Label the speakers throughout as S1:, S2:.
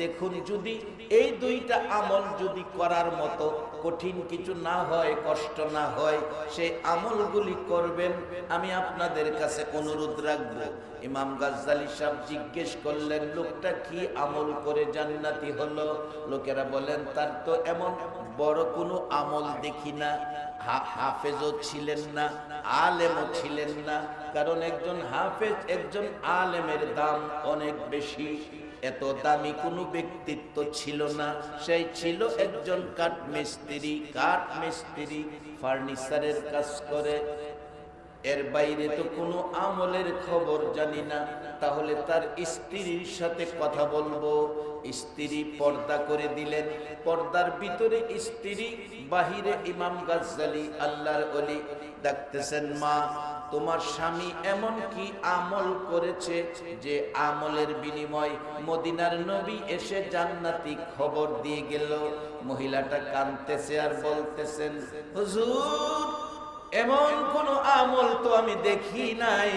S1: দেখুন, যদি এই দুইটা আমল যদি করার মতো কঠিন কিছু না হয়, কষ্ট না হয় সেই আমলগুলি করবেন, আমি আপনাদের কাছে অনুরোধ রাখব। ইমাম গাজ্জালি সাহেব জিজ্ঞেস করলেন, লোকটা কি আমল করে জান্নাতি হলো? লোকেরা বলেন, তার তো এমন বড় কোনো আমল দেখি না। হাফেজও ছিলেন না, আলেমও ছিলেন না। কারণ একজন হাফেজ, একজন আলেমের দাম অনেক বেশি। এত দামি কোনো ব্যক্তিত্ব ছিল না। সেই ছিল একজন কাঠ মিস্ত্রি কাঠ মিস্ত্রি ফার্নিচারের কাজ করে। এর বাইরে তো কোনো আমলের খবর জানি না। তাহলে তার স্ত্রীর সাথে কথা বলব। স্ত্রী পর্দা করে দিলেন। পর্দার ভিতরে স্ত্রী, বাহিরে ইমাম গাজ্জালি, আল্লাহর অলি ডাকতেছেন মা তোমার স্বামী এমন কি আমল করেছে যে আমলের বিনিময় মদিনার নবী এসে জান্নাতি খবর দিয়ে গেল? মহিলাটা কানতেছে আর বলতেছেন, হুজুর, এমন কোন আমল তো আমি দেখি নাই।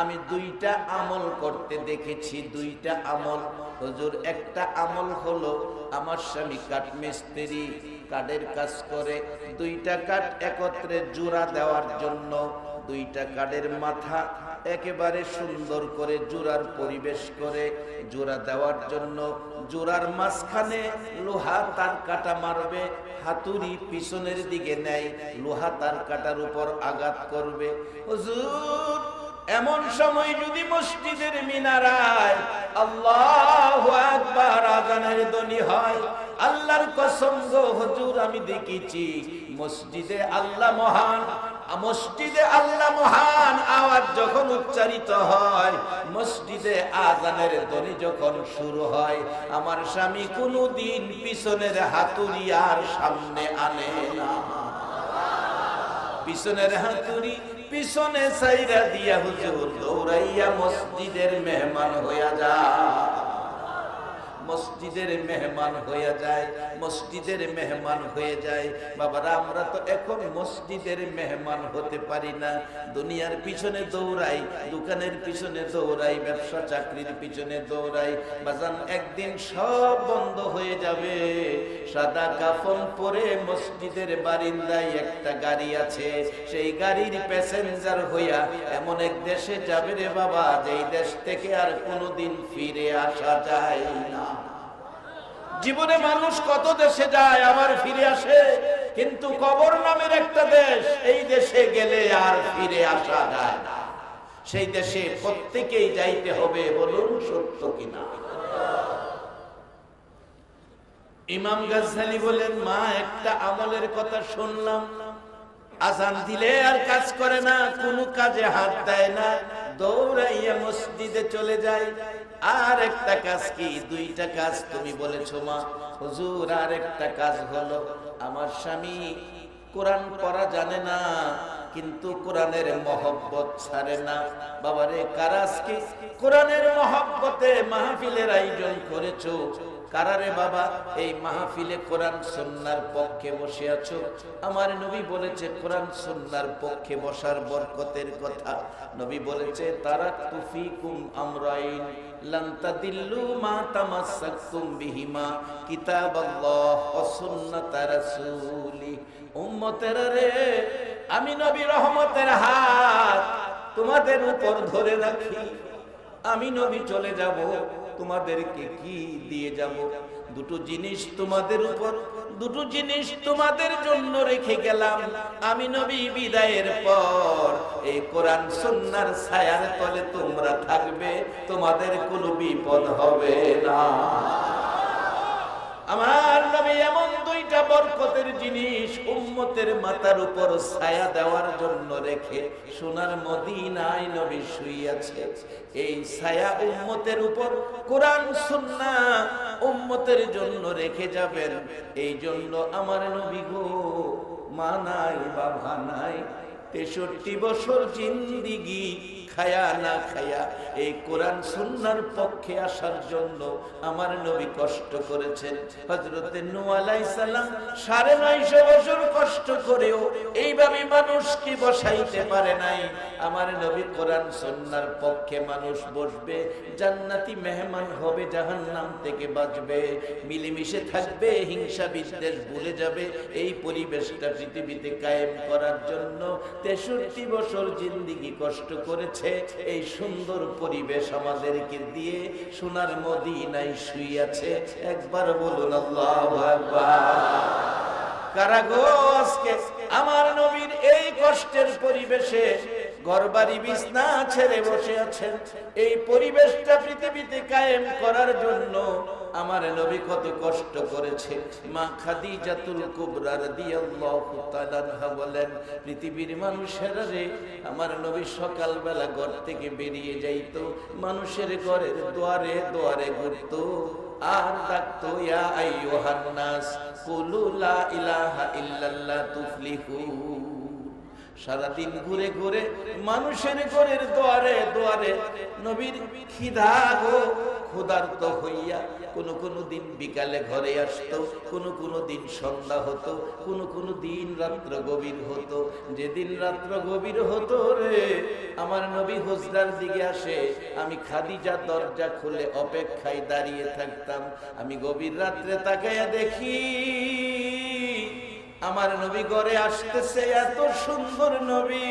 S1: আমি দুইটা আমল করতে দেখেছি, দুইটা আমল। হুজুর, একটা আমল হলো আমার স্বামী কাঠ মিস্ত্রি কাঠের কাজ করে, দুইটা কাঠ একত্রে জোড়া দেওয়ার জন্য দুইটা কাঠের মাথা একেবারে সুন্দর করে জোড়ার পরিবেশ করে, জোড়া দেওয়ার জন্য জোড়ার মাঝখানে লোহা তার কাটা মারবে, হাতুড়ি পিছনের দিকে নেয়, লোহা তার কাটার উপর আঘাত করবে। এমন সময় যদি মসজিদের মিনারায় আল্লাহ আকবার আজানের ধ্বনি হয়, আল্লাহর কসম গো হুজুর, আমি দেখেছি মসজিদে আল্লাহ মহান মসজিদে আল্লাহ মহান আওয়াজ যখন উচ্চারিত হয়, মসজিদে আজানের ধ্বনি যখন শুরু হয়, আমার স্বামী কোনোদিন পিছনের হাতুড়ি আর সামনে আনে না। পিছনের হাতুড়ি পিছনে সাইরা দিয়া হুজুর দৌড়াইয়া মসজিদের মেহমান হইয়া যা মসজিদের মেহমান হয়ে যায়, মসজিদের মেহমান হয়ে যায়। বাবারা, আমরা তো এখন মসজিদের মেহমান হতে পারি না। দুনিয়ার পিছনে দৌড়াই, দোকানের পিছনে দৌড়াই, ব্যবসা চাকরির পিছনে দৌড়াই। বাজান, একদিন সব বন্ধ হয়ে যাবে। সাদা কাফন পরে মসজিদের বারিন্দায় একটা গাড়ি আছে। সেই গাড়ির প্যাসেঞ্জার হইয়া এমন এক দেশে যাবে রে বাবা, যেই দেশ থেকে আর কোনোদিন ফিরে আসা যায় না। জীবনে মানুষ কত দেশে যায়, আবার ফিরে আসে। কিন্তু কবর নামের একটা দেশ, এই দেশে গেলে আর ফিরে আসা যায় না। সেই দেশে প্রত্যেকেই যাইতে হবে বলুন সত্য কিনা। ইমাম গাজ্জালি বলেন, মা, একটা আমলের কথা শুনলাম। আজান দিলে আর কাজ করে না, কোনো কাজে হাত দেয় না। দৌড়াইয়া মসজিদে চলে যায়। আর একটা কাজ কি? দুইটা কাজ তুমি বলেছ, মা। হুজুর, আর একটা কাজ হলো, আমার স্বামী কোরআন পড়া জানে না, কিন্তু কোরআনের মহব্বত ছাড়ে না। বাবারে কারাজ কি কোরআনের মহব্বতে মাহফিলের আয়োজন করেছ? কারারে বাবা, এই মাহফিলে কোরআন সন্ন্যার পক্ষে বসে আছো? আমার নবী বলেছে, কোরআন সন্ন্যার পক্ষে বসার বরকতের কথা। নবী বলেছে তারা তুফিকুম আমরাইন, লান তাদিল্লু মা তামাসসাকতুম বিহিমা, কিতাবাল্লাহ ওয়া সুন্নাত রাসূলি। রে, আমি নবী রহমতের হাত তোমাদের উপর ধরে রাখি। আমি নবী চলে যাব। তোমাদেরকে কি দিয়ে যাব। দুটো জিনিস তোমাদের উপর, দুটো জিনিস তোমাদের জন্য রেখে গেলাম। আমি নবী বিদায়ের পর এই কোরআন সন্ন্যার ছায়ার তলে তোমরা থাকবে, তোমাদের কোনো বিপদ হবে না। আমার নবী এমন দুইটা বরকতের জিনিস উম্মতের মাথার উপর ছায়া দেওয়ার জন্য রেখে সোনার মদিনায় নবী শুইয়াছে। এই ছায়া উম্মতের উপর কোরআন, সুন্না উম্মতের জন্য রেখে যাবেন। এই জন্য আমার নবী গো মানাই বাবা নাই তেষট্টি বছর জিন্দিগি, খায়া না খায়া, এই কোরআন সুন্নার পক্ষে আসার জন্য আমার নবী কষ্ট করেছেন। হজরতে সালাম সাড়ে নয়শো বছর কষ্ট করেও এইভাবে মানুষকে বসাইতে পারে নাই। আমার নবী কোরআন সুন্নার পক্ষে মানুষ বসবে, জান্নাতি মেহমান হবে, জাহান্নাম থেকে বাঁচবে, মিলেমিশে থাকবে হিংসা বিদ্বেষ ভুলে যাবে, এই পরিবেশটা পৃথিবীতে কায়েম করার জন্য তেষট্টি বছর জিন্দিগি কষ্ট করেছে। এই সুন্দর পরিবেশ আমাদেরকে দিয়ে সোনার মদিনাই শুইয়াছে। একবার বলুন কারাগো আজকে? আমার নবীর এই কষ্টের পরিবেশে ঘরবাড়ি বিছনা ছেড়ে বসে আছেন। এই পরিবেশটা পৃথিবীতে কায়েম করার জন্য আমার নবী কত কষ্ট করেছে। মা খাদিজাতুল কুবরা রাদিয়াল্লাহু তাআলা বলেন, পৃথিবীর মানুষেরা রে, আমার নবী সকালবেলা ঘর থেকে বেরিয়ে যাইতো, মানুষের ঘরের দুয়ারে দুয়ারে ঘুরতো, আর ডাকতো, ইয়া আইয়ুহান নাস, কুলু লা ইলাহা ইল্লাল্লাহ তুফলিহুন সারাদিন ঘুরে ঘুরে মানুষের ঘরের দোয়ারে দোয়ারে নবীর খিদা গো, ক্ষুধার্ত হইয়া কোন কোন দিন বিকালে ঘরে আসতো, কোন কোন দিন সন্ধ্যা হতো, কোন কোন দিন রাত্র গভীর হতো। যেদিন রাত্র গভীর হতো রে, আমার নবী হুজরার দিকে আসে, আমি খাদিজা দরজা খুলে অপেক্ষায় দাঁড়িয়ে থাকতাম। আমি গভীর রাত্রে তাকাইয়া দেখি আমার নবী ঘরে আসতেছে, এত সুন্দর নবী।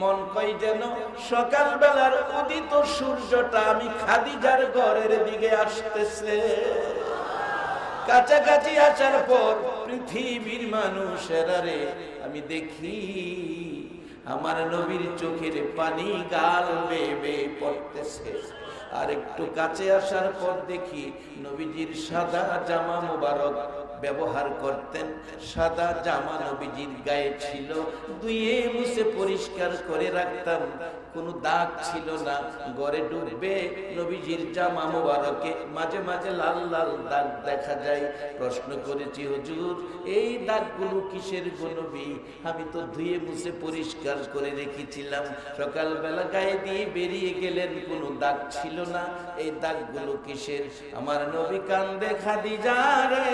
S1: মন কই যেন সকাল বেলার উদিত সূর্যটা আমি খাদিজার ঘরের দিকে আসতেছে। কাছাকাছি আসার পর পৃথিবীর মানুষেরা রে আমি দেখি আমার নবীর চোখের পানি গাল বেবে পড়তেছে। আর একটু কাছে আসার পর দেখি নবীজির সাদা জামা মোবারক ব্যবহার করতেন। সাদা জামা নবীজির গায়ে ছিল। দুইয়ে মুছে পরিষ্কার করে রাখতাম। কোনো দাগ ছিল না। গড়ে ডুববে নবীজির জামা মোবারকে। মাঝে মাঝে লাল লাল দাগ দেখা যায়। প্রশ্ন করেছি, হুজুর, এই দাগগুলো কিসের গনবি আমি তো ধুয়ে মুছে পরিষ্কার করে রেখেছিলাম। সকালবেলা গায়ে দিয়ে বেরিয়ে গেলেন। কোনো দাগ ছিল না। এই দাগগুলো কিসের? আমার নবী কান্দে, খাদিজা রে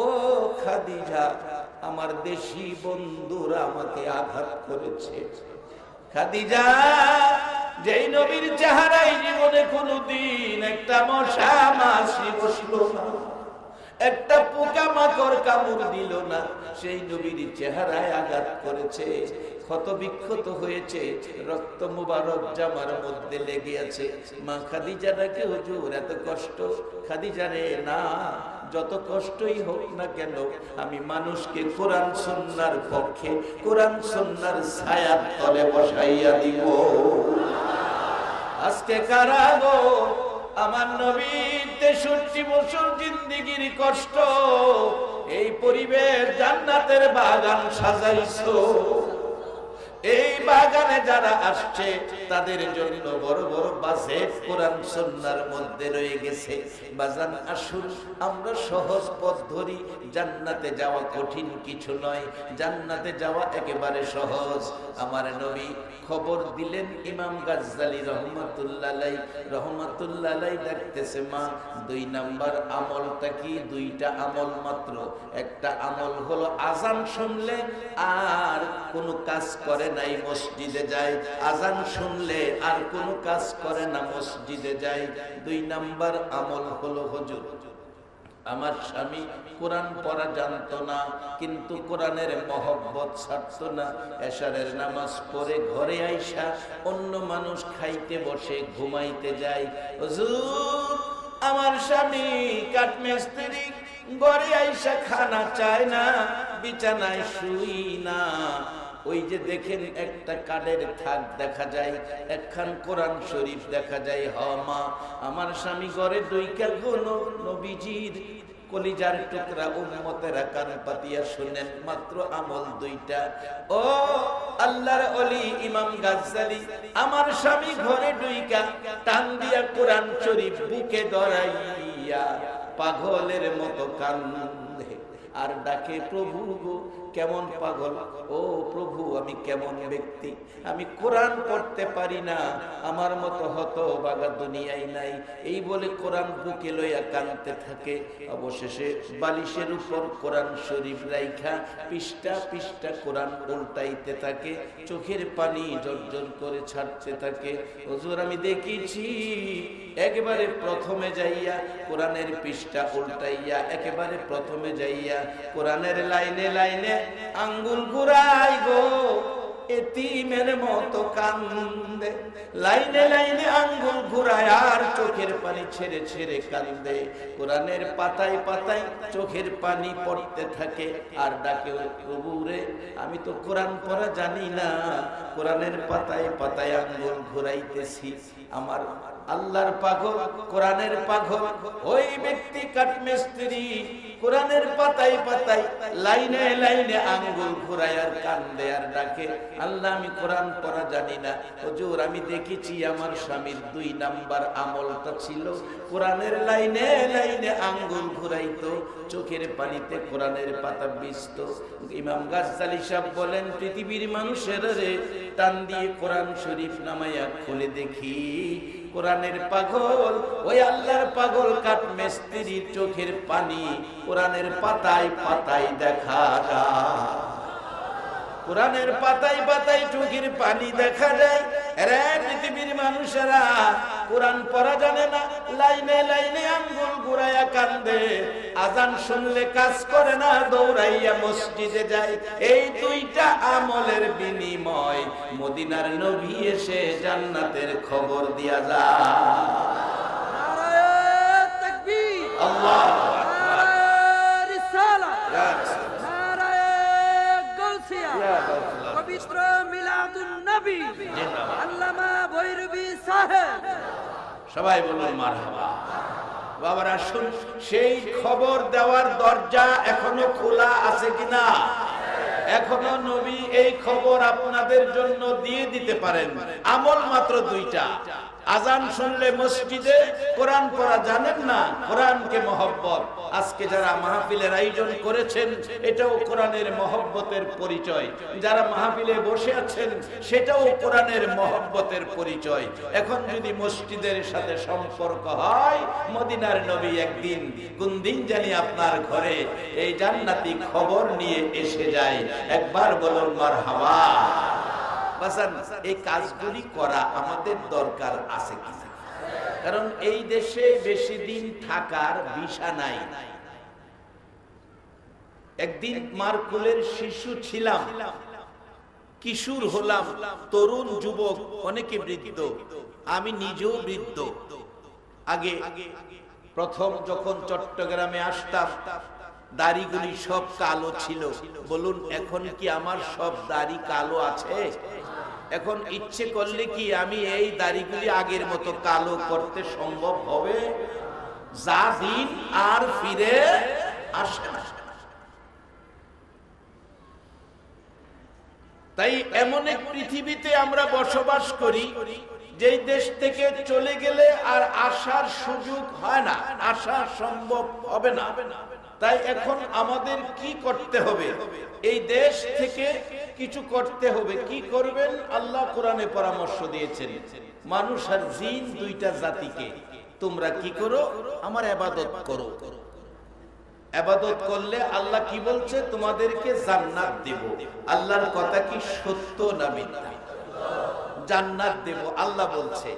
S1: ও খাদিজা, আমার দেশি বন্ধুরা আমাকে আঘাত করেছে। খাদিজা, যেই নবীর চেহারায় জীবনে কোনদিন একটা মশা মাসি বসল না, একটা পোকা মাকড় কামড় দিল না, সেই নবীর চেহারায় আঘাত করেছে। ক্ষত বিক্ষত হয়েছে, রক্ত মুবারক জামার মধ্যে লেগে আছে। মা খাদিজা ডাকে, হুজুর, এত কষ্ট, খাদিজা রে, না যত কষ্টই হোক না কেন, আমি মানুষকে কোরআন সন্ন্যার পক্ষে, কোরআন সন্ন্যার ছায়ার তলে বসাইয়া দিব। আজকে কারা গো? আমার নবীর তেষট্টি বছর জিন্দিগির কষ্ট, এই পরিবেশ জান্নাতের বাগান সাজাইছো। এই বাগানে যারা আসছে, তাদের জন্য বড় বড় বাজেট কোরআন সন্ন্যার মধ্যে রয়ে গেছে। বাজান আসুন, আমরা সহজ পথ ধরি, জান্নাতে যাওয়া কঠিন কিছু নয়। জান্নাতে যাওয়া একেবারে সহজ। আমার নবী খবর দিলেন ইমাম গাজ্জালি রহমাতুল্লাহ রহমাতুল্লাহ দেখতেছে, মা, দুই নাম্বার আমলটা কি? দুইটা আমল মাত্র। একটা আমল হলো আজান শুনলে আর কোনো কাজ করে নাই মসজিদে যায় আজান শুনলে আর কোনো কাজ করে না মসজিদে যায় দুই নাম্বার আমল হলো হজুর। আমার স্বামী কোরআন পড়া জানতো না, কিন্তু কোরআনের মহব্বত ছাড়তো না। এশারের নামাজ পড়ে ঘরে আইসা অন্য মানুষ খাইতে বসে, ঘুমাইতে যায় হুজুর, আমার স্বামী কাঠমিস্ত্রি ঘরে আইসা খানা চায় না, বিছানায় শুই না। ওই যে দেখেন একটা কাঠের থাক দেখা যায়, একখান কোরআন শরীফ দেখা যায়, হ মা, আমার স্বামী ঘরে দুইকা কোন নবীজির কলিজার টুকরা উম্মতেরা কান পাতিয়া শুনেন, মাত্র আমল দুইটা। ও আল্লাহর অলি ইমাম গাজ্জালি, আমার স্বামী ঘরে দুইকা টান দিয়া কোরআন শরীফ বুকে ধরাইয়া পাগলের মতো কান্দে। আর ডাকে, প্রভু গো কেমন পাগল? ও প্রভু, আমি কেমন ব্যক্তি? আমি কোরআন পড়তে পারি না। আমার মতো হত বাগা দুনিয়ায় নাই। এই বলে কোরআন বুকে লইয়া কানতে থাকে। অবশেষে বালিশের উপর কোরআন শরীফ রাইখা পৃষ্ঠা পৃষ্ঠা কোরআন উল্টাইতে থাকে। চোখের পানি জর্জর করে ছাড়তে থাকে। হুজুর, আমি দেখেছি একেবারে প্রথমে যাইয়া কোরআনের পৃষ্ঠা উল্টাইয়া, একেবারে প্রথমে যাইয়া কোরআনের লাইনে লাইনে আঙ্গুল ঘুরাই গো এতিমের মতো কান্দে। লাইনে লাইনে আঙ্গুল ঘুরায় আর চোখের পানি ছেড়ে ছেড়ে কান্দে। কোরআনের পাতায় পাতায় চোখের পানি পড়তে থাকে আর ডাকে "ও আমি তো কোরআন পড়া জানি না। কোরআনের পাতায় পাতায় আঙ্গুল ঘুরাইতেছি, আমার আল্লাহর পাগল, কোরআনের পাগল, ওই ব্যক্তি কাঠমিস্ত্রি, কোরআনের পাতায় পাতায় লাইনে লাইনে আঙ্গুল ঘুরায় আর কান্দে আর ডাকে। আল্লাহ, আমি কোরআন পড়া জানি না। হুজুর, আমি দেখেছি আমার স্বামীর দুই নাম্বার আমলটা ছিল। কোরআনের লাইনে লাইনে আঙ্গুল ঘুরাইতো, চোখের পানিতে কোরআনের পাতা বিস্ত ইমাম গাজ্জালি সাহেব বলেন, পৃথিবীর মানুষের রে টান দিয়ে কোরআন শরীফ নামাইয়া খুলে দেখি কোরআনের পাগল, ওই আল্লাহর পাগল কাঠ মিস্ত্রির চোখের পানি কোরআনের পাতায় পাতায় দেখা যায়। কোরআনের পাতায় পাতায় চোখের পানি দেখা যায়। পৃথিবীর মানুষেরা কোরআন পড়া জানে না লাইনে লাইনে আঙ্গুল ঘুরাইয়া কান্দে। আজান শুনলে কাজ করে না দৌড়াইয়া মসজিদে যায়। এই দুইটা আমলের বিনিময় মদিনার নবী এসে জান্নাতের খবর দিয়া যায়।
S2: পবিত্র মিলাদুন নবী। আল্লামা ভৈরবী সাহেব।
S1: সবাই বলুন মারহাবা। বাবারা শুন সেই খবর দেওয়ার দরজা এখনও খোলা আছে কিনা? এখনও নবী এই খবর আপনাদের জন্য দিয়ে দিতে পারেন। আমল মাত্র দুইটা। আজান শুনলে মসজিদে কোরআন পড়া জানেন না, কোরআনকে মহব্বত। আজকে যারা মাহফিলের আয়োজন করেছেন, এটাও কোরআনের মহব্বতের পরিচয়। যারা মাহফিলে বসে আছেন, সেটাও কোরআনের মহব্বতের পরিচয়। এখন যদি মসজিদের সাথে সম্পর্ক হয়, মদিনার নবী একদিন কোন দিন জানি আপনার ঘরে এই জান্নাতি খবর নিয়ে এসে যায়। একবার বলুন মার হাওয়া বাসান এই কাজগুলি করা আমাদের দরকার আছে কিনা কারণ এই দেশে বেশি দিন থাকার ভিসা নাই। একদিন মারকুলের শিশু ছিলাম, কিশোর হলাম, তরুণ যুবক, অনেকে বৃদ্ধ, আমি নিজেও বৃদ্ধ। আগে, প্রথম যখন চট্টগ্রামে আসতাম, দাড়িগুলি সব কালো ছিল। বলুন, এখন কি আমার সব দাড়ি কালো আছে? এখন ইচ্ছে করলে কি আমি এই দাড়িগুলি আগের মতো কালো করতে সম্ভব হবে? যা দিন আর ফিরে আসে না। তাই এমন এক পৃথিবীতে আমরা বসবাস করি, যেই দেশ থেকে চলে গেলে আর আসার সুযোগ হয় না, আসা সম্ভব হবে না। তাই এখন আমাদের কি করতে হবে? এই দেশ থেকে কিছু করতে হবে। কি করবেন? আল্লাহ কোরআনে পরামর্শ দিয়েছেন, মানুষ আর জিন দুইটা জাতিকে। তোমরা কি করো? আমার আবাদত করো। আবাদত করলে আল্লাহ কি বলছে? তোমাদেরকে জান্নাত দেব। আল্লাহর কথা কি সত্য না মিথ্যা? জান্নাত দেব, আল্লাহ বলছে।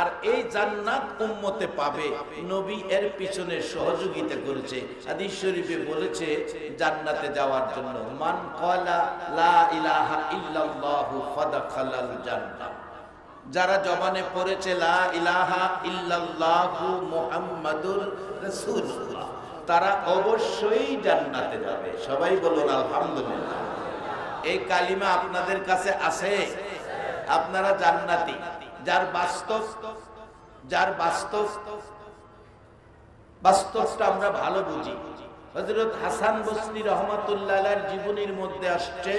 S1: আর এই জান্নাত উম্মতে পাবে, নবী এর পিছনে সহযোগিতা করেছে। হাদিস শরীফে বলেছে, জান্নাতে যাওয়ার জন্য, মান ক্বালা লা ইলাহা ইল্লাল্লাহু ফাদাখালাল জান্নাহ। যারা জবানে পড়েছে, লা ইলাহা ইল্লাল্লাহু মুহাম্মাদুর রাসূলুল্লাহ। তারা অবশ্যই জান্নাতে যাবে। সবাই বলুন, আলহামদুলিল্লাহ। এই কালিমা আপনাদের কাছে আছে? আপনারা জান্নাতি। যার বাস্তব যার বাস্তব, বাস্তবটা আমরা ভালো বুঝি। হজরত হাসান বস্তি রহমাতুল্লাহ জীবনীর মধ্যে আসছে।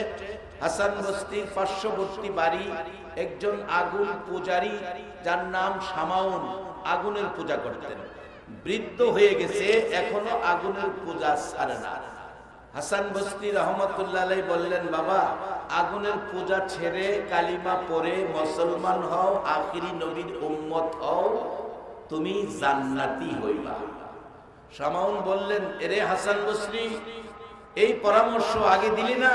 S1: হাসান বস্তির পার্শ্ববর্তী বাড়ি একজন আগুন পূজারী, যার নাম সামাউন আগুনের পূজা করতেন। বৃদ্ধ হয়ে গেছে, এখনও আগুনের পূজা ছাড়ে না। হাসান বস্তি রহমতুল্লাহ বললেন, বাবা, আগুনের পূজা ছেড়ে কালিমা পরে মুসলমান হও, আখিরি নবীর উম্মত হও, তুমি জান্নাতি হইবা। সামাউন বললেন, এরে হাসান বসরি এই পরামর্শ আগে দিলি না?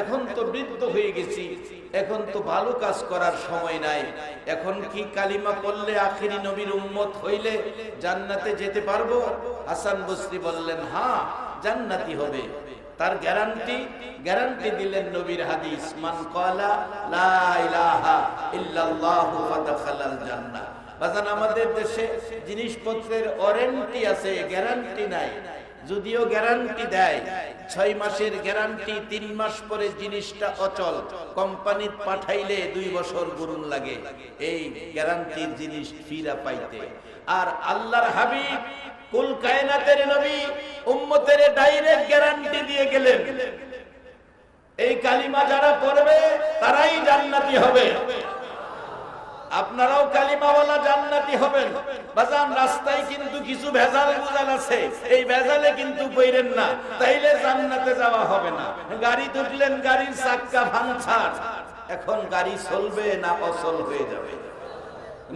S1: এখন তো বৃদ্ধ হয়ে গেছি, এখন তো ভালো কাজ করার সময় নাই। এখন কি কালিমা পড়লে আখিরি নবীর উম্মত হইলে জান্নাতে যেতে পারব? হাসান বসরি বললেন হ্যাঁ জান্নাতি হবে। তার গ্যারান্টি গ্যারান্টি দিলেন নবীর হাদিস, মান ক্বালা লা ইলাহা ইল্লাল্লাহু ফাদাখালাল জান্নাহ। বাজান, আমাদের দেশে জিনিসপত্রের ওয়ারেন্টি আছে, গ্যারান্টি নাই। যদিও গ্যারান্টি দেয়, ছয় মাসের গ্যারান্টি, তিন মাস পরে জিনিসটা অচল। কোম্পানি পাঠাইলে দুই বছর গুরুন লাগে, এই গ্যারান্টির জিনিস ফিরা পাইতে। আর আল্লাহর হাবিব কুল কায়নাতের নবী উম্মতের ডাইরেক্ট গ্যারান্টি দিয়ে গেলেন। এই কালিমা যারা পড়বে, তারাই জান্নাতি হবে। আপনারাও কালিমাওয়ালা জান্নাতি হবেন। বাজান, রাস্তায় কিন্তু কিছু ভেজাল বুজাল আছে। এই ভেজালে কিন্তু কইরেন না। তাইলে জান্নাতে যাওয়া হবে না। গাড়ি তুললেন, গাড়ির চাক্কা ভাঙছাড়। এখন গাড়ি চলবে না অচল হয়ে যাবে।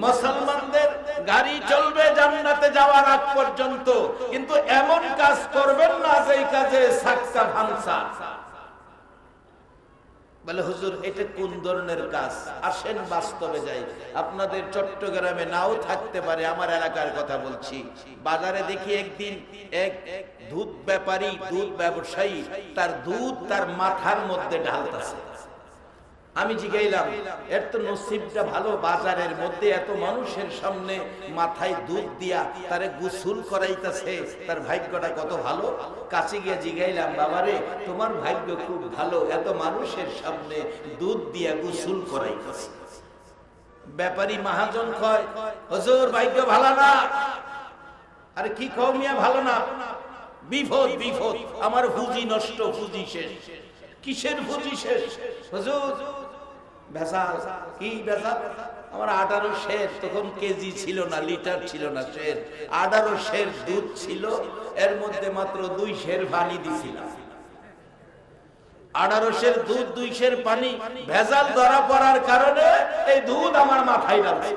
S1: মুসলমানদের গাড়ি চলবে জান্নাতে যাওয়ার আগ পর্যন্ত। কিন্তু এমন কাজ করবেন না যে কাজে চাক্কা ভাঙছাড় বলে, হুজুর, এটা কোন ধরনের কাজ? আসেন বাস্তবে যাই। আপনাদের চট্টগ্রামে নাও থাকতে পারে, আমার এলাকার কথা বলছি। বাজারে দেখি একদিন এক দুধ ব্যাপারী, দুধ ব্যবসায়ী, তার দুধ তার মাথার মধ্যে ঢালতেছে। আমি জিগাইলাম, এর তো নসিবটা ভালো, বাজারের মধ্যে এত মানুষের সামনে মাথায় দুধ দিয়া তারে গুসুল করাইতেছে, তার ভাগ্যটা কত ভালো? কাছে গিয়ে জিগাইলাম, বাবারে, তোমার ভাগ্য খুব ভালো, এত মানুষের সামনে দুধ দিয়া গুসুল করাইতেছে। ব্যাপারী মহাজন কয়, হজুর, ভাগ্য ভালো না। আরে কি কও মিয়া, ভালো না? বিপদ বিপদ, আমার পুঁজি নষ্ট, পুঁজি শেষ। কিসের পুঁজি শেষ? হুজুর ভেজাল। কি আমার আঠারো শের, তখন কেজি ছিল না, লিটার ছিল না শের। আঠারো শের দুধ ছিল, এর মধ্যে মাত্র দুই শের পানি দিছিলাম। আঠারো দুধ, দুই শের পানি, ভেজাল ধরা পড়ার কারণে এই দুধ আমার মাথায় লাগছে।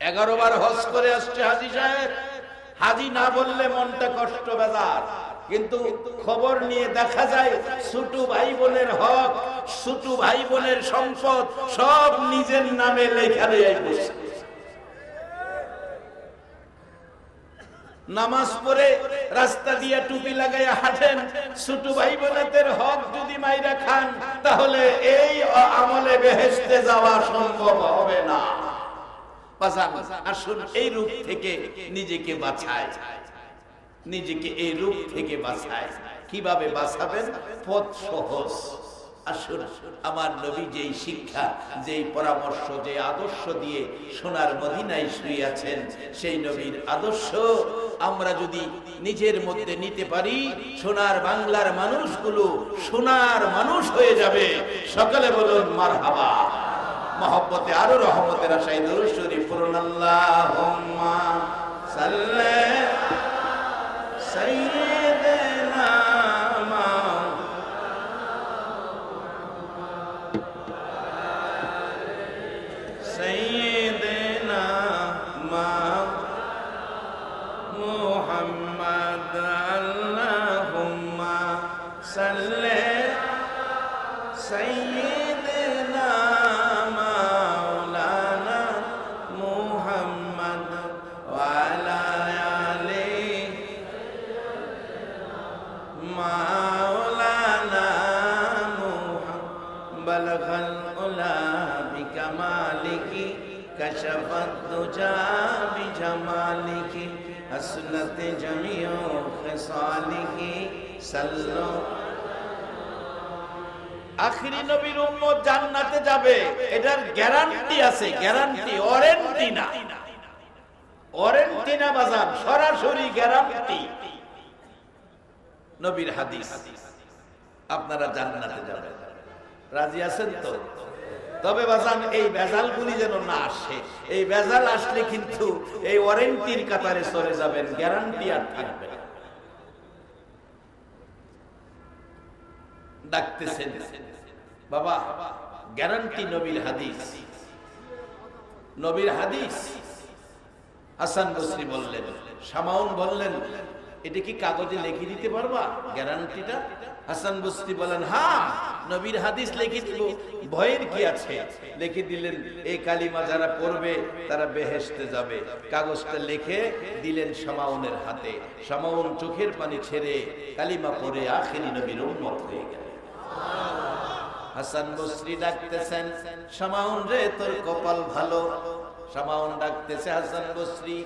S1: এগারো বার হজ করে আসছে হাজি সাহেব। হাজি না বললে মনটা কষ্ট বেজার। কিন্তু খবর নিয়ে দেখা যায়, ছোট ভাই বোনের হক, ছোট ভাই বোনের সম্পদ, সব নিজের নামে লেখা দিয়ে বসে নামাজ পড়ে রাস্তা দিয়ে টুপি লাগাইয়া হাঁটেন। ছোট ভাই বোনেদের হক যদি মাইরা খান, তাহলে এই আমলে বেহেস্তে যাওয়া সম্ভব হবে না। আসুন এই রূপ থেকে নিজেকে বাঁচায় নিজেকে এই রূপ থেকে বাঁচায় কীভাবে বাঁচাবেন পথ সহজ। আসুন, আমার নবী যেই শিক্ষা, যেই পরামর্শ যে আদর্শ দিয়ে সোনার মদিনায় শুয়েছেন সেই নবীর আদর্শ আমরা যদি নিজের মধ্যে নিতে পারি, সোনার বাংলার মানুষগুলো সোনার মানুষ হয়ে যাবে। সকালে বলুন মার হাবা মহব্বতে আরও রহমতের আশাই দরুদ শরীফ পড়ুন। بلغ العلا بكمالك كشف الدجى بجمالك حسنت جميع خصالك صلوا আখিরি নবীর উম্মত জান্নাতে যাবে এটার গ্যারান্টি আছে গ্যারান্টি ওয়ারেন্টি না ওয়ারেন্টি না বাজার সরাসরি গ্যারান্টি নবীর হাদিস আপনারা জান্নাতে যাবেন রাজি আছেন তো? তবে বাজান, এই ভেজালগুলি যেন না আসে। এই ভেজাল আসলে কিন্তু এই ওয়ারেন্টির কাতারে চলে যাবেন, গ্যারান্টি আর থাকবে ডাকতেছেন, বাবা, গ্যারান্টি নবীর হাদিস। নবীর হাদিস? হাসান বসরি বললেন সামাউন বললেন, এটা কি কাগজে লিখে দিতে পারবা, গ্যারান্টিটা? হাসান বসরি বলেন হ্যাঁ। নবীর হাদিস লিখে দিব। ভয়ের কি আছে? লিখে দিলেন এই কালিমা যারা পড়বে, তারা বেহেশতে যাবে। কাগজটা লিখে দিলেন সামাউনের হাতে। সামাউন চোখের পানি ছেড়ে কালিমা পড়ে আখেরি নবীর উন্মত হয়ে গেল। হাসান বসরি ডাকতেছেন, সামাউন রে, তোর কপাল ভালো? সামাউন ডাকতেছে, হাসান বসরি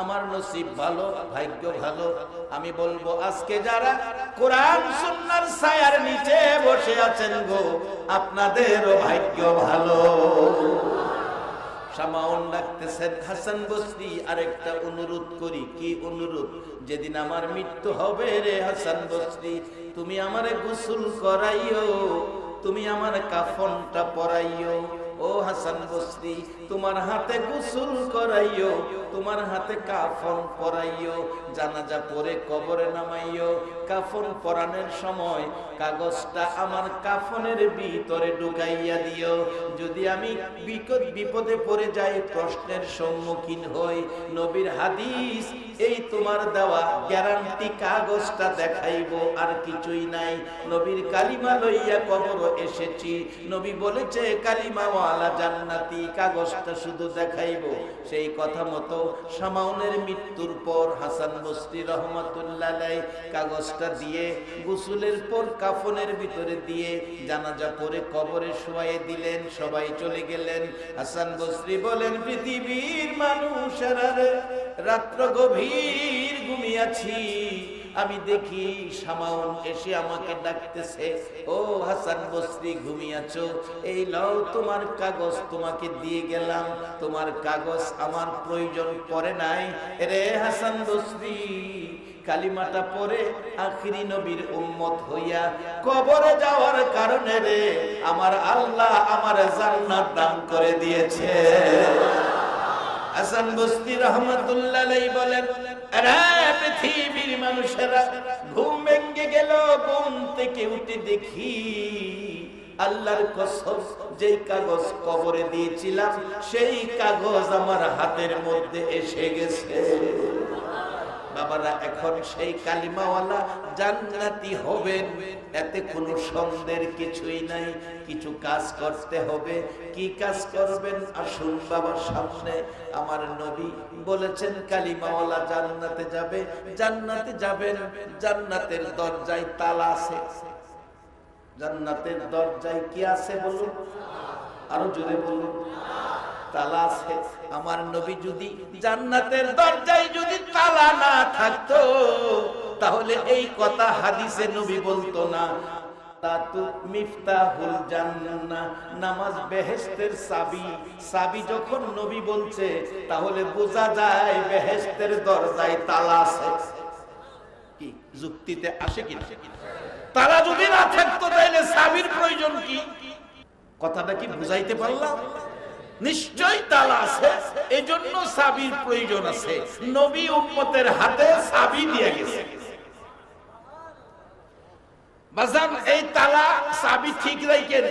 S1: আমার নসিব ভালো, ভাগ্য ভালো। আমি বলব, আজকে যারা কোরআন সুন্নাহর ছায়ার নিচে বসে আছেন গো, আপনাদেরও ভাগ্য ভালো। সামাউন ডাকতেছেন হাসান বসরি আরেকটা অনুরোধ করি। কি অনুরোধ? যেদিন আমার মৃত্যু হবে রে হাসান বসরি তুমি আমারে গোসল করাইও, তুমি আমার কাফনটা পরাইও। হাসান বসরি তোমার হাতে গোসল করাইও, তোমার হাতে কাফন পরাইও, জানাজা পরে কবরে নামাইও, কাফন পরানোর সময় কাগজটা আমার কাফনের ভিতরে ঢুকাইয়া দিও। যদি আমি বিপদ বিপদে পড়ে যাই, প্রশ্নের সম্মুখীন হই। নবীর হাদিস, এই তোমার দেওয়া গ্যারান্টি কাগজটা দেখাইব, আর কিছুই নাই। নবীর কালিমা লইয়া কবর এসেছি। নবী বলেছে, কালিমাওয়ালা জান্নাতি কাগজটা শুধু দেখাইব। সেই কথা মতো সামাউনের মৃত্যুর পর হাসান বস্তি রহমতুল্লাহ কাগজটা দিয়ে, গোসলের পর কাফনের ভিতরে দিয়ে জানাজা পরে কবরে শোয়াই দিলেন, সবাই চলে গেলেন। হাসান বস্রি বলেন, পৃথিবীর মানুষেরা রাত্র গভীর ঘুমিয়াছি আমি দেখি সামাউন এসে আমাকে ডাকতেছে, ও হাসান বসরি, ঘুমিয়াছো? এই লও তোমার কাগজ তোমাকে দিয়ে গেলাম। তোমার কাগজ আমার প্রয়োজন পড়ে নাই। রে হাসান বসরি, কালিমাটা পরে আখিরি নবীর উম্মত হইয়া কবরে যাওয়ার কারণে রে আমার আল্লাহ আমার জান্নাত দান করে দিয়েছে। হাসান বস্তি রহমতুল্লাহ বলেন "আরে পৃথিবীর মানুষেরা ঘুম ভেঙে গেল, ঘুম থেকে উঠে দেখি আল্লাহর কসম, যেই কাগজ কবরে দিয়েছিলাম, সেই কাগজ আমার হাতের মধ্যে এসে গেছে। বাবারা, এখন সেই কালিমাওয়ালা জান্নাতি হবেন। এতে কোনো কিছুই নাই। কিছু কাজ করতে হবে। কি কাজ করবেন? আসুন বাবার সামনে। আমার নবী বলেছেন, কালিমাওয়ালা জান্নাতে যাবে। জান্নাতে যাবেন। জান্নাতের দরজায় তালা আছে। জান্নাতের দরজায় কি আছে বলুন? আরও জোরে বলুন। তালা আছে। আমার নবী যদি জান্নাতের দরজায় যদি তালা না থাকতো, তাহলে এই কথা হাদিসে নবী বলতো না। বলছে, তাহলে বোঝা যায় বেহেশতের দরজায় তালা আছে। কি, যুক্তিতে আসে কি তারা যদি না থাকতো, তাহলে প্রয়োজন কি? কথাটা কি বুঝাইতে পারলাম? নিশ্চয় তালা আছে। এই জন্য সাবির প্রয়োজন আছে। নবী উম্মতের হাতে সাবি দিয়ে গেছে। বাজান, এই তালা সাবি ঠিক রাখেন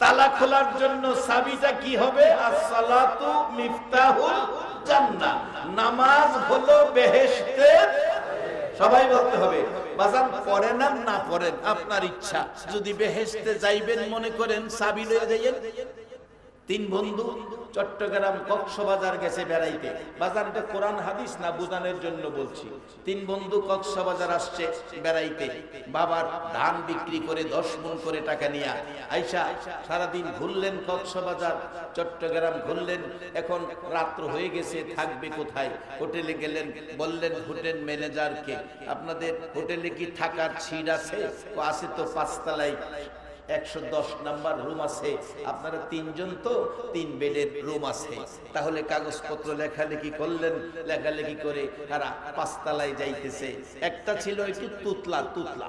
S1: তালা খোলার জন্য সাবিটা কি হবে? আসসালাতু মিফতাহুল জান্নাহ। নামাজ হলো বেহেশতের। সবাই বলতে হবে, বাজান, পড়েন আর না পড়েন, আপনার ইচ্ছা। যদি বেহেশতে যাইবেন মনে করেন সাবি লয়ে যাইয়েন। তিন বন্ধু চট্টগ্রাম কক্সবাজার গেছে বেড়াইতে। বাজার এটা কোরআন হাদিস না বুঝানোর জন্য বলছি। তিন বন্ধু কক্সবাজার আসছে বেড়াইতে। বাবার ধান বিক্রি করে দশ মন করে টাকা নিয়ে। আইসা, সারাদিন ঘুরলেন কক্সবাজার, চট্টগ্রাম ঘুরলেন। এখন রাত্র হয়ে গেছে, থাকবে কোথায়? হোটেলে গেলেন, বললেন, হোটেল ম্যানেজারকে, আপনাদের হোটেলে কি থাকার ছিট আছে? আছে তো পাঁচতলায়। একশো দশ নাম্বার রুম আছে। আপনারা তিনজন তো, তিন রুম আছে। তাহলে কাগজপত্র লেখালেখি করলেন, লেখালেখি করে তারা যাইতেছে। একটা ছিল একটু তুতলা তুতলা,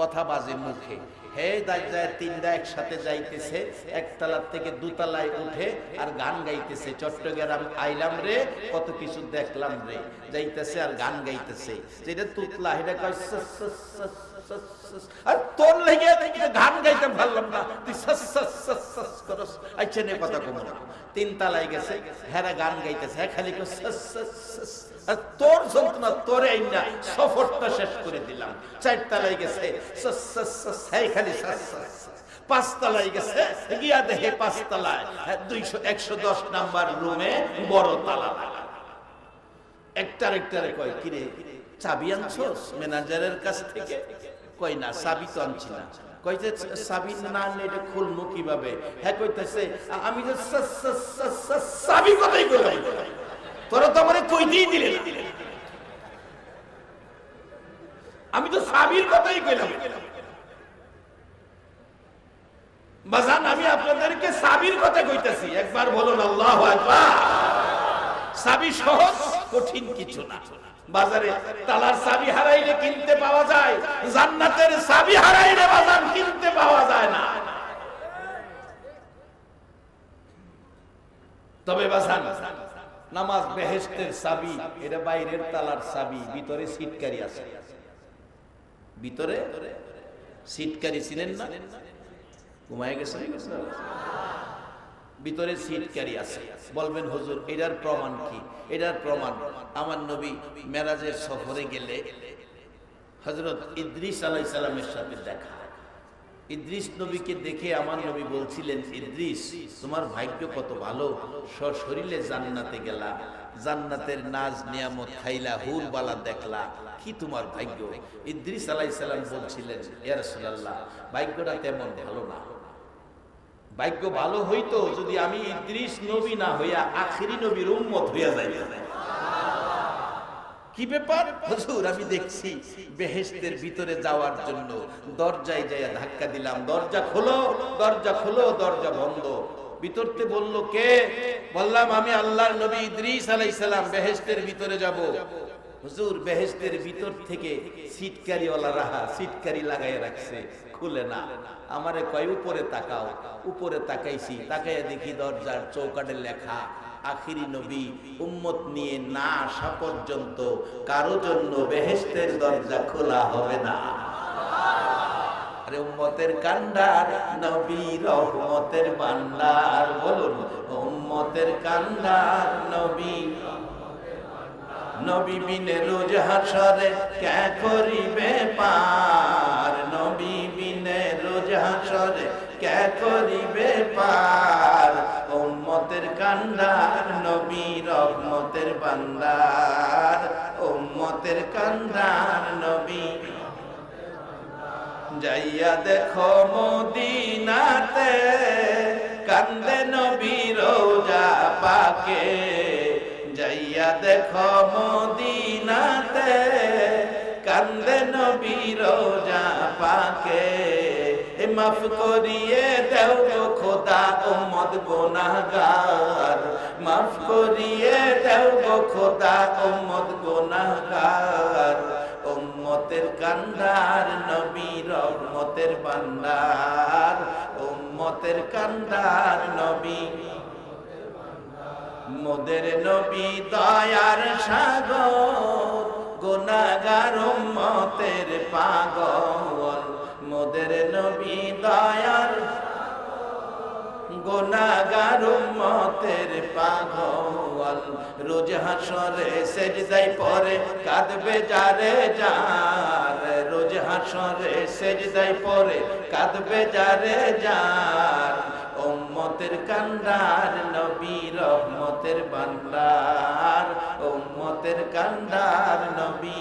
S1: কথা বাজে মুখে। হে দাজ্জায় তিনটা একসাথে যাইতেছে, একতলার থেকে দুতলায় উঠে আর গান গাইতেছে। চট্টগ্রাম আইলাম রে, কত কিছু দেখলাম রে। যাইতেছে আর গান গাইতেছে। যেটা তুতলা এটা কয় আর তোর লেগে গান গাইতে পারলাম না তুই করস আচ্ছা নে কম না তিন তালায় গেছে গান গাইতেছে হ্যাঁ আর তোর যন্ত্রণা তোরে আইনা সফরটা শেষ করে দিলাম চার তালায় গেছে হ্যাঁ খালি গেছে গিয়া দেখে হ্যাঁ, দুইশো একশো দশ নাম্বার রুমে বড় তালা একটার একটারে কয় কিরে চাবি আনছোস ম্যানেজারের কাছ থেকে কই না আনছি না না এটা কীভাবে? হ্যাঁ কইতেছে আমি চাবি কোথায় তোরা তো আমার দিলে আমি তো কথাই কইলাম। বাজান, আমি আপনাদেরকে সাবির কথা কইতাছি। একবার বলুন, আল্লাহ আকবার। সাবি সহজ, কঠিন কিছু না। বাজারে তালার সাবি হারাইলে কিনতে পাওয়া যায়, জান্নাতের সাবি হারাইলে বাজার কিনতে পাওয়া যায় না। তবে বাজান, নামাজ বেহেস্তের সাবি এটা বাইরের তালার সাবি ভিতরে সিটকারি আছে। ভিতরে? সিটকারি ছিলেন না? ঘুমায় গেছে ভিতরে সিটকারি আছে। বলবেন, হুজুর, এটার প্রমাণ কি? এটার প্রমাণ, আমার নবী মেরাজের সফরে গেলে হজরত ইদ্রিস আলাই সালামের সাথে দেখা। ইদ্রিস নবীকে দেখে আমার নবী বলছিলেন, ইদ্রিস, তোমার ভাগ্য কত ভালো? সশরীরে জান্নাতে গেলা, জান্নাতের নাজ, নিয়ামত খাইলা হুর বালা দেখলা, কি তোমার ভাগ্য? ইদ্রিস আলাই সালাম বলছিলেন, ইয়া রাসূলুল্লাহ, ভাগ্যটা তেমন ভালো না। ভাগ্য ভালো হইতো যদি আমি ইদ্রিস নবী না হইয়া আখিরি নবীর উম্মত হইয়া যাই কি ব্যাপার? হুজুর, আমি দেখছি বেহেশতের ভিতরে যাওয়ার জন্য দরজায় যাইয়া ধাক্কা দিলাম। দরজা খোলো দরজা খোলো, দরজা বন্ধ। ভিতরতে বলল, কে? বললাম, আমি আল্লাহর নবী ইদ্রিস আলাইহিস সালাম, বেহেশতের ভিতরে যাব। হুজুর বেহেশতের ভিতর থেকে সিটকারিওয়ালা রাহা সিটকারি লাগাই রাখছে। খুলে না। আমারে কয়, উপরে তাকাও, উপরে তাকাইছি। তাকাইয়া দেখি দরজার চৌকাটে লেখা, আখিরি নবী, উম্মত নিয়ে না আসা পর্যন্ত কারও জন্য বেহেশতের দরজা খোলা হবে না। আরে উম্মতের কান্ডার নবী রহমতের বান্দার, বলুন, উম্মতের কান্ডার নবী নবী বিনে রোজ হাসরে কে করিবে পার? নবী বিনে রোজ হাসরে কে করিবে পার? উম্মতের কান্ডার নবী রহমতের বান্দার। উম্মতের কান্ডার নবী যাইয়া দেখো মদিনাতে, কান্দে নবী রোজা পাকে। যাইয়া দেখো মদিনাতে কান্দে নবী রোজা পাকে। মাফ করিয়ে দেও গো খোদা উম্মত গুনাহগার। মাফ করিয়ে দেও গো খোদা উম্মত গুনাহগার। উম্মতের কান্দার নবী রহমতের বান্দার। উম্মতের কান্দার নবী মোদের নবী দয়ার সাগর গুনাগার উম্মতের পাগল। মোদের নবী দয়ার গোনাগার উম্মতের পাগল। রোজ হাসরে সেজদাই পরে কাঁদবে যারে যার। রোজ হাসরে সেজদাই পরে কাঁদবে যারে যার। উম্মতের কান্ডার নবী রহমতের বান্দার। উম্মতের কান্ডার নবী